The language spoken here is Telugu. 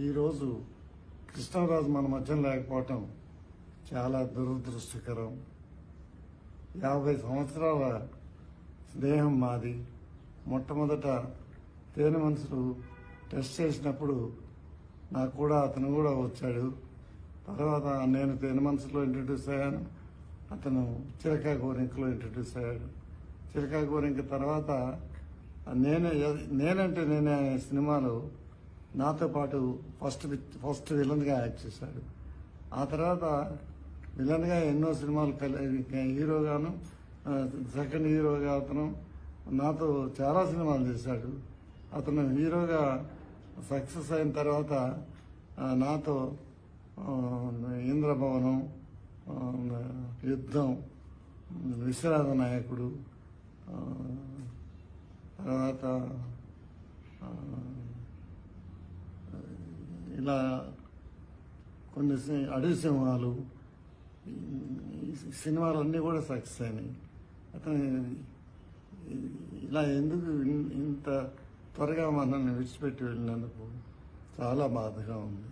ఈరోజు కృష్ణరాజు మన మధ్యన లేకపోవటం చాలా దురదృష్టకరం. యాభై సంవత్సరాల స్నేహం మాది. మొట్టమొదట తేనె మనుషులు టెస్ట్ చేసినప్పుడు నాకు కూడా అతను కూడా వచ్చాడు. తర్వాత నేను తేనె మనసులో ఇంట్రడ్యూస్ అయ్యాను. అతను చిరకా గోరింకలో ఇంట్రడ్యూస్ అయ్యాడు. చిలకా గోరింక తర్వాత నేనే నేనంటే నేనే అనే సినిమాలో నాతో పాటు ఫస్ట్ ఫస్ట్ విలన్గా యాక్ట్ చేశాడు. ఆ తర్వాత విలన్గా ఎన్నో సినిమాలు హీరోగాను సెకండ్ హీరోగా అతను నాతో చాలా సినిమాలు చేశాడు. అతను హీరోగా సక్సెస్ అయిన తర్వాత నాతో ఇంద్రభవనం యుద్ధం విశ్వనాథ నాయకుడు తర్వాత ఇలా కొన్ని సి- అడవి సింహాలు సినిమాలు అన్నీ కూడా సక్సెస్ అయినాయి. అతను ఇలా ఎందుకు ఇంత త్వరగా మనల్ని విడిచిపెట్టి వెళ్ళినందుకు చాలా బాధగా ఉంది.